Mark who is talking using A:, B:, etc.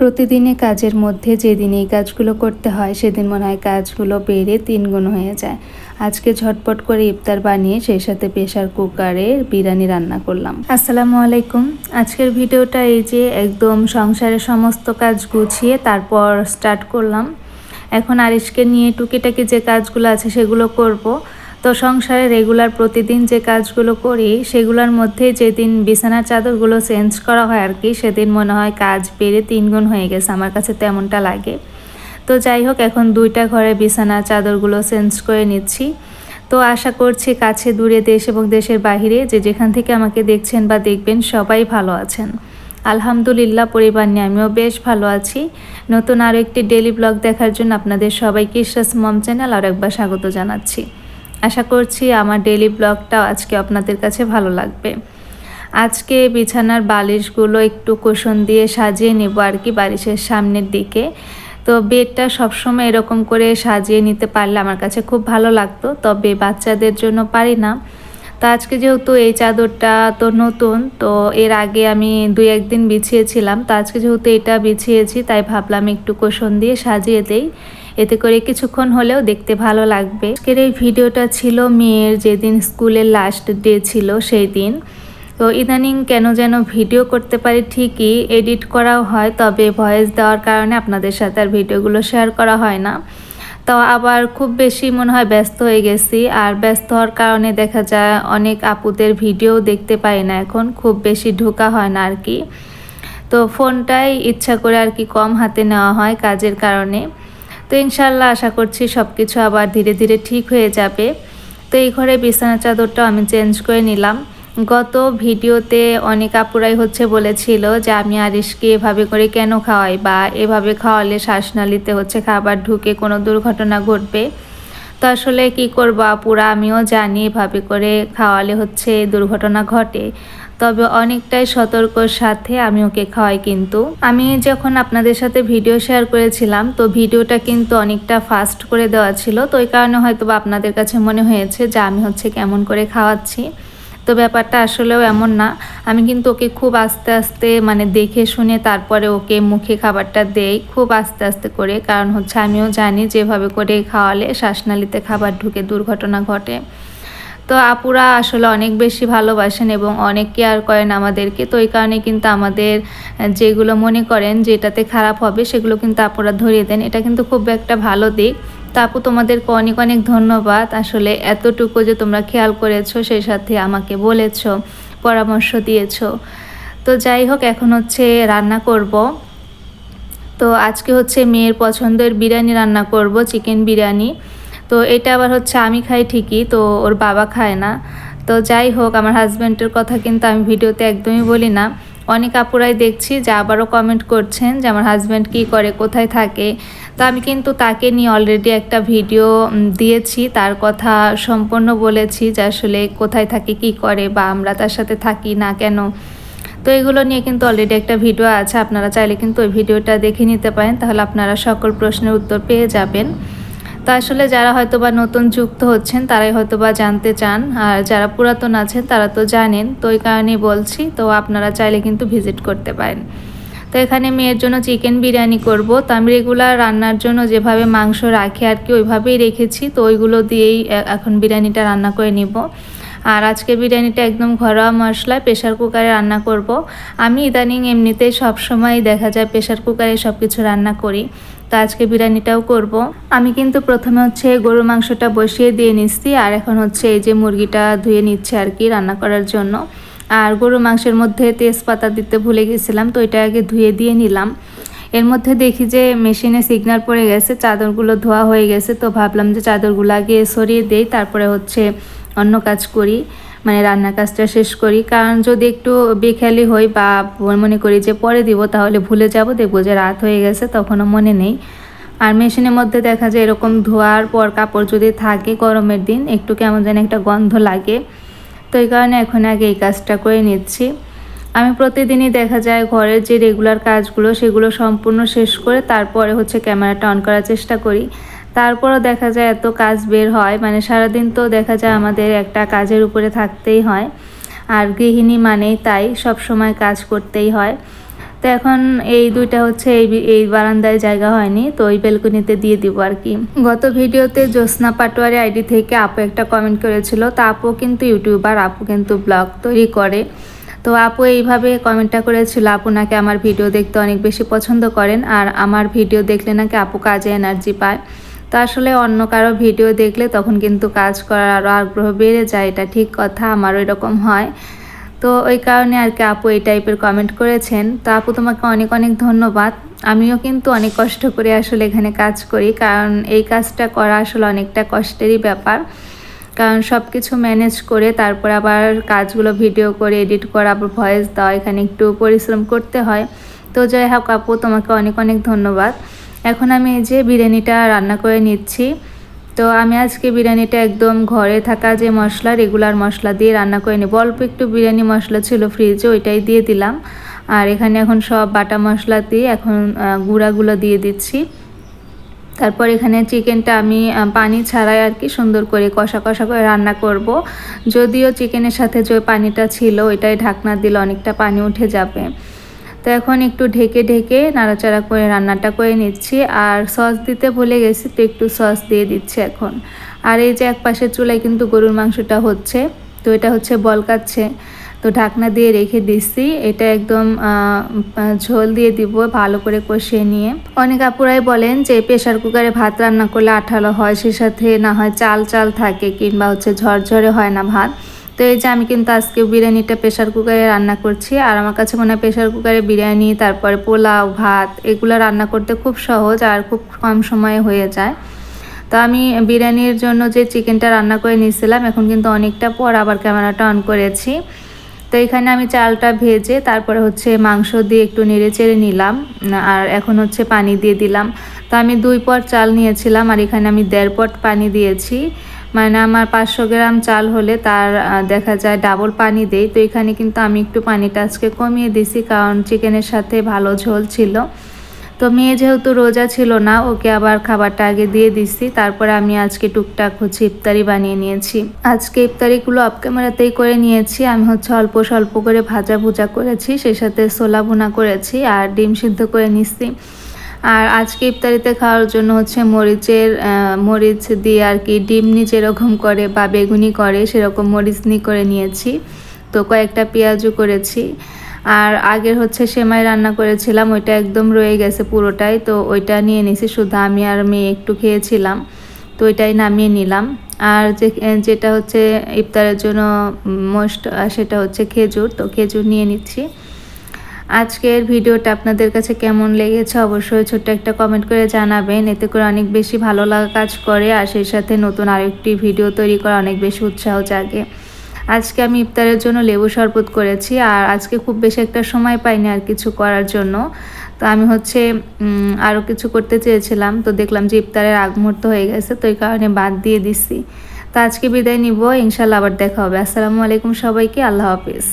A: প্রতিদিনে কাজের মধ্যে যেদিন এই কাজগুলো করতে হয়, সেদিন মনে হয় কাজগুলো বেড়ে তিন গুণ হয়ে যায়। আজকে ঝটপট করে ইফতার বানিয়ে সেই সাথে প্রেশার কুকারে বিরিয়ানি রান্না করলাম। আসসালামু আলাইকুম। আজকের ভিডিওটা এই যে একদম সংসারের সমস্ত কাজ গুছিয়ে তারপর স্টার্ট করলাম। এখন আরিশকে নিয়ে টুকিটাকি যে কাজগুলো আছে সেগুলো করব। তো সংসারে রেগুলার প্রতিদিন যে কাজগুলো করি, সেগুলোর মধ্যে যেদিন বিছানার চাদরগুলো চেঞ্জ করা হয় আর কি, সেদিন মনে হয় কাজ বেড়ে তিনগুণ হয়ে গেছে। আমার কাছে তেমনটা লাগে। তো যাই হোক, এখন দুইটা ঘরে বিছানার চাদরগুলো চেঞ্জ করে নিচ্ছি। তো আশা করছি কাছে দূরে দেশ এবং দেশের বাহিরে যে যেখান থেকে আমাকে দেখছেন বা দেখবেন সবাই ভালো আছেন। আলহামদুলিল্লাহ, পরিবার নিয়ে আমিও বেশ ভালো আছি। নতুন আরও একটি ডেলি ব্লগ দেখার জন্য আপনাদের সবাইকে ইশ্বাস মম চ্যানেল আর একবার স্বাগত জানাচ্ছি। আশা করছি আমার ডেলি ব্লগটাও আজকে আপনাদের কাছে ভালো লাগবে। আজকে বিছানার বালিশগুলো একটু কুশন দিয়ে সাজিয়ে নেব আর কি বালিশের সামনের দিকে। তো বেডটা সবসময় এরকম করে সাজিয়ে নিতে পারলে আমার কাছে খুব ভালো লাগতো, তবে বাচ্চাদের জন্য পারি না। তো আজকে যেহেতু এই চাদরটা তো নতুন, তো এর আগে আমি দুই একদিন বিছিয়েছিলাম, তো আজকে যেহেতু এটা বিছিয়েছি, তাই ভাবলাম একটু কোষণ দিয়ে সাজিয়ে দেই। এতে করে কিছুক্ষণ হলেও দেখতে ভালো লাগবে। আজকের এই ভিডিওটা ছিল মেয়ের যেদিন স্কুলের লাস্ট ডে ছিল সেই দিন তো ইদানিং কেন যেন ভিডিও করতে পারি ঠিকই এডিট করাও হয়, তবে ভয়েস দেওয়ার কারণে আপনাদের সাথে আর ভিডিওগুলো শেয়ার করা হয় না। তো আবার খুব বেশি মনে হয় ব্যস্ত হয়ে গেছি, আর ব্যস্ত হওয়ার কারণে দেখা যায় অনেক আপুদের ভিডিও দেখতে পাই না এখন, খুব বেশি ঢোকা হয় না আর কি। তো ফোনটাই ইচ্ছা করে আর কি কম হাতে নেওয়া হয় কাজের কারণে। তো ইনশাল্লাহ আশা করছি সব কিছু আবার ধীরে ধীরে ঠিক হয়ে যাবে। তো এই ঘরে বিছানা চাদরটাও আমি চেঞ্জ করে নিলাম। গত ভিডিওতে অনেক আপুরাই হচ্ছে বলেছিল যে, আমি আরিশকে এভাবে করে কেন খাওয়াই বা এভাবে খাওয়ালে শ্বাসনালিতে হচ্ছে খাবার ঢুকে কোনো দুর্ঘটনা ঘটবে? তো আসলে কি করব আপুরা, আমিও জানি এভাবে করে খাওয়ালে হচ্ছে দুর্ঘটনা ঘটে। তবে অনেকটাই সতর্কর সাথে আমি ওকে খাওয়াই কিন্তু। আমি যখন আপনাদের সাথে ভিডিও শেয়ার করেছিলাম, তো ভিডিওটা কিন্তু অনেকটা ফাস্ট করে দেওয়া ছিল। তো ওই কারণে হয়তো বা আপনাদের কাছে মনে হয়েছে যে আমি হচ্ছে কেমন করে খাওয়াচ্ছি। তো ব্যাপারটা আসলেও এমন না। আমি কিন্তু ওকে খুব আস্তে আস্তে মানে দেখে শুনে তারপরে ওকে মুখে খাবারটা দেই খুব আস্তে আস্তে করে। কারণ হচ্ছে আমিও জানি যেভাবে করে খাওয়ালে শ্বাসনালীতে খাবার ঢুকে দুর্ঘটনা ঘটে। তো আপুরা আসলে অনেক বেশি ভালোবাসেন এবং অনেক কেয়ার করেন আমাদেরকে। তো এই কারণে কিন্তু আমাদের যেগুলো মনে করেন যেটাতে খারাপ হবে, সেগুলো কিন্তু আপুরা ধরিয়ে দেন। এটা কিন্তু খুব একটা ভালো দিক। তো আপু, তোমাদেরকে অনেক অনেক ধন্যবাদ। আসলে এতটুকু যে তোমরা খেয়াল করেছ, সেই সাথে আমাকে বলেছ, পরামর্শ দিয়েছ। তো যাই হোক, এখন হচ্ছে রান্না করব। তো আজকে হচ্ছে মেয়ের পছন্দের বিরিয়ানি রান্না করব, চিকেন বিরিয়ানি। তো এটা আবার হচ্ছে আমি খাই ঠিকই, তো ওর বাবা খায় না। তো যাই হোক, আমার হাজব্যান্ডের কথা কিন্তু আমি ভিডিওতে একদমই বলি না। অনেক আপুরাই দেখছি যে আবারও কমেন্ট করছেন যে আমার হাজব্যান্ড কী করে, কোথায় থাকে। তো আমি কিন্তু তাকে নিয়ে অলরেডি একটা ভিডিও দিয়েছি। তার কথা সম্পূর্ণ বলেছি যে আসলে কোথায় থাকে, কি করে বা আমরা তার সাথে থাকি না কেন। তো এগুলো নিয়ে কিন্তু অলরেডি একটা ভিডিও আছে। আপনারা চাইলে কিন্তু ওই ভিডিওটা দেখে নিতে পারেন। তাহলে আপনারা সকল প্রশ্নের উত্তর পেয়ে যাবেন। তো আসলে যারা হয়তো বা নতুন যুক্ত হচ্ছেন, তারাই হয়তো বা জানতে চান। আর যারা পুরাতন আছেন, তারা তো জানেন। তো ওই কারণেই বলছি, তো আপনারা চাইলে কিন্তু ভিজিট করতে পারেন। তো এখানে মেয়ের জন্য চিকেন বিরিয়ানি করব। তো আমি রেগুলার রান্নার জন্য যেভাবে মাংস রাখি আর কি, ওইভাবেই রেখেছি। তো ওইগুলো দিয়েই এখন বিরিয়ানিটা রান্না করে নিব। আর আজকে বিরিয়ানিটা একদম ঘরোয়া মশলায় প্রেশার কুকারে রান্না করব। আমি ইদানিং এমনিতেই সবসময় দেখা যায় প্রেশার কুকারে সব কিছু রান্না করি। তো আজকে বিরিয়ানিটাও করব। আমি কিন্তু প্রথমে হচ্ছে গরুর মাংসটা বসিয়ে দিয়ে নিচ্ছি, আর এখন হচ্ছে এই যে মুরগিটা ধুয়ে নিচ্ছে আর কি রান্না করার জন্য। আর গরুর মাংসের মধ্যে তেজপাতা দিতে ভুলে গেছিলাম, তো এটা আগে ধুয়ে দিয়ে নিলাম। এর মধ্যে দেখি যে মেশিনে সিগনাল পড়ে গেছে, চাদরগুলো ধোয়া হয়ে গেছে, তো ভাবলাম যে চাদরগুলো আগে সরিয়ে দেই, তারপরে হচ্ছে অন্য কাজ করি। মানে রান্নার কাজটা শেষ করি। কারণ যদি একটু বেখেয়ালি হই বা মনে করি যে পরে দিব তাহলে ভুলে যাব, দেখব যে রাত হয়ে গেছে তখনও মনে নেই। আর মেশিনের মধ্যে দেখা যায় এরকম ধোয়ার পর কাপড় যদি থাকে গরমের দিন, একটু কেমন যেন একটা গন্ধ লাগে। তো এই কারণে এখন আগে এই কাজটা করে নিচ্ছি। আমি প্রতিদিনই দেখা যায় ঘরের যে রেগুলার কাজগুলো, সেগুলো সম্পূর্ণ শেষ করে তারপরে হচ্ছে ক্যামেরাটা অন করার চেষ্টা করি। তারপরও দেখা যায় এত কাজ বের হয় মানে সারাদিন তো দেখা যায় আমাদের একটা কাজের উপরে থাকতেই হয়, আর গৃহিণী মানেই তাই, সব সময় কাজ করতেই হয়। তো এখন এই দুইটা হচ্ছে, এই এই বারান্দায় জায়গা হয়নি, তো ওই বেলকনিতে দিয়ে দিব আর কি। গত ভিডিওতে জ্যোৎস্না পাটোয়ারি আইডি থেকে আপু একটা কমেন্ট করেছিল, তো আপু কিন্তু ইউটিউবার, আপু কিন্তু ব্লগ তৈরি করে। তো আপু এইভাবে কমেন্টটা করেছিল, আপু নাকি আমার ভিডিও দেখতে অনেক বেশি পছন্দ করেন, আর আমার ভিডিও দেখলে নাকি আপু কাজে এনার্জি পায়। তো আসলে অন্য কারও ভিডিও দেখলে তখন কিন্তু কাজ করার আরও আগ্রহ বেড়ে যায়, এটা ঠিক কথা, আমারও এরকম হয়। তো ওই কারণে আর কি আপু এই টাইপের কমেন্ট করেছেন। তো আপু তোমাকে অনেক অনেক ধন্যবাদ। আমিও কিন্তু অনেক কষ্ট করে আসলে এখানে কাজ করি, কারণ এই কাজটা করা আসলে অনেকটা কষ্টেরই ব্যাপার। কারণ সব কিছু ম্যানেজ করে তারপর আবার কাজগুলো ভিডিও করে এডিট করা, আবার ভয়েস দেওয়া এখানে একটু পরিশ্রম করতে হয়। তো যাই হোক আপু, তোমাকে অনেক অনেক ধন্যবাদ। এখন আমি এই যে বিরিয়ানিটা রান্না করে নিচ্ছি। তো আমি আজকে বিরিয়ানিটা একদম ঘরে থাকা যে মশলা রেগুলার মশলা দিয়ে রান্না করে নিব। অল্প একটু বিরিয়ানি মশলা ছিল ফ্রিজে ওইটাই দিয়ে দিলাম। আর এখানে এখন সব বাটা মশলা দিয়ে এখন গুঁড়াগুলো দিয়ে দিচ্ছি। তারপর এখানে চিকেনটা আমি পানি ছাড়াই আর কি সুন্দর করে কষা কষা করে রান্না করব। যদিও চিকেনের সাথে যে পানিটা ছিল, ওইটাই ঢাকনা দিলে অনেকটা পানি উঠে যাবে। তো এখন একটু ঢেকে ঢেকে নাড়াচাড়া করে রান্নাটা করে নিচ্ছি। আর সস দিতে ভুলে গেছি, তো একটু সস দিয়ে দিচ্ছি এখন। আর এই যে এক পাশে চুলায় কিন্তু গরুর মাংসটা হচ্ছে, তো এটা হচ্ছে বলকাচ্ছে তো ঢাকনা দিয়ে রেখে দিচ্ছি, এটা একদম ঝোল দিয়ে দিব ভালো করে কষিয়ে নিয়ে। অনেক আপুরাই বলেন যে প্রেশার কুকারে ভাত রান্না করলে আঠালো হয়, সে সাথে না হয় চাল চাল থাকে কিংবা হচ্ছে ঝরঝরে হয় না ভাত। তো এই যে আমি কিন্তু আজকে বিরিয়ানিটা প্রেশার কুকারে রান্না করছি। আর আমার কাছে মনে হয় প্রেশার কুকারে বিরিয়ানি, তারপরে পোলাও, ভাত এগুলো রান্না করতে খুব সহজ আর খুব কম সময়ে হয়ে যায়। তো আমি বিরিয়ানির জন্য যে চিকেনটা রান্না করে নিয়েছিলাম, এখন কিন্তু অনেকটা পর আবার ক্যামেরাটা অন করেছি। তো এখানে আমি চালটা ভেজে, তারপরে হচ্ছে মাংস দিয়ে একটু নেড়ে চেড়ে নিলাম, আর এখন হচ্ছে পানি দিয়ে দিলাম। তো আমি দুই পট চাল নিয়েছিলাম, আর এখানে আমি দেড় পট পানি দিয়েছি। মানে আমার পাঁচশো গ্রাম চাল হলে তার দেখা যায় ডাবল পানি দেই। তো এখানে কিন্তু আমি একটু পানিটা আজকে কমিয়ে দিছি, কারণ চিকেনের সাথে ভালো ঝোল ছিল। তো মেয়ে যেহেতু রোজা ছিল না, ওকে আবার খাবারটা আগে দিয়ে দিছি। তারপরে আমি আজকে টুকটাক হচ্ছে ইফতারি বানিয়ে নিয়েছি। আজকে ইফতারিগুলো অফ ক্যামেরাতেই করে নিয়েছি। আমি হচ্ছে অল্প স্বল্প করে ভাজা ভুজা করেছি, সেই সাথে সোলা ভুনা করেছি আর ডিম সিদ্ধ করে নিচ্ছি আর আজকে ইফতারিতে খাওয়ার জন্য হচ্ছে মরিচের মরিচ দিয়ে আর কি ডিমনি যেরকম করে বা বেগুনি করে সেরকম মরিচ নি করে নিয়েছি। তো কয়েকটা পেঁয়াজও করেছি। আর আগের হচ্ছে সেমাই রান্না করেছিলাম, ওইটা একদম রয়ে গেছে পুরোটাই। তো ওইটা নিয়ে নিছি, শুধু আমি আর মেয়ে একটু খেয়েছিলাম। তো ওইটাই নামিয়ে নিলাম। আর যে, যেটা হচ্ছে ইফতারের জন্য মোস্ট সেটা হচ্ছে খেজুর। তো খেজুর নিয়ে নিচ্ছি। আজকের ভিডিওটা আপনাদের কাছে কেমন লেগেছে অবশ্যই ছোট্ট একটা কমেন্ট করে জানাবেন। এতে করে অনেক বেশি ভালো লাগা কাজ করে, আর সেই সাথে নতুন আরেকটি ভিডিও তৈরি করা অনেক বেশি উৎসাহ জাগে। আজকে আমি ইফতারের জন্য লেবু শরবত করেছি, আর আজকে খুব বেশি একটা সময় পাইনি আর কিছু করার জন্য। তো আমি হচ্ছে আরও কিছু করতে চেয়েছিলাম, তো দেখলাম যে ইফতারের আগ মুহূর্ত হয়ে গেছে, তো এই কারণে বাদ দিয়ে দিচ্ছি তো আজকে বিদায় নিব, ইনশাল্লাহ আবার দেখা হবে। আসসালামু আলাইকুম সবাইকে, আল্লাহ হাফিজ।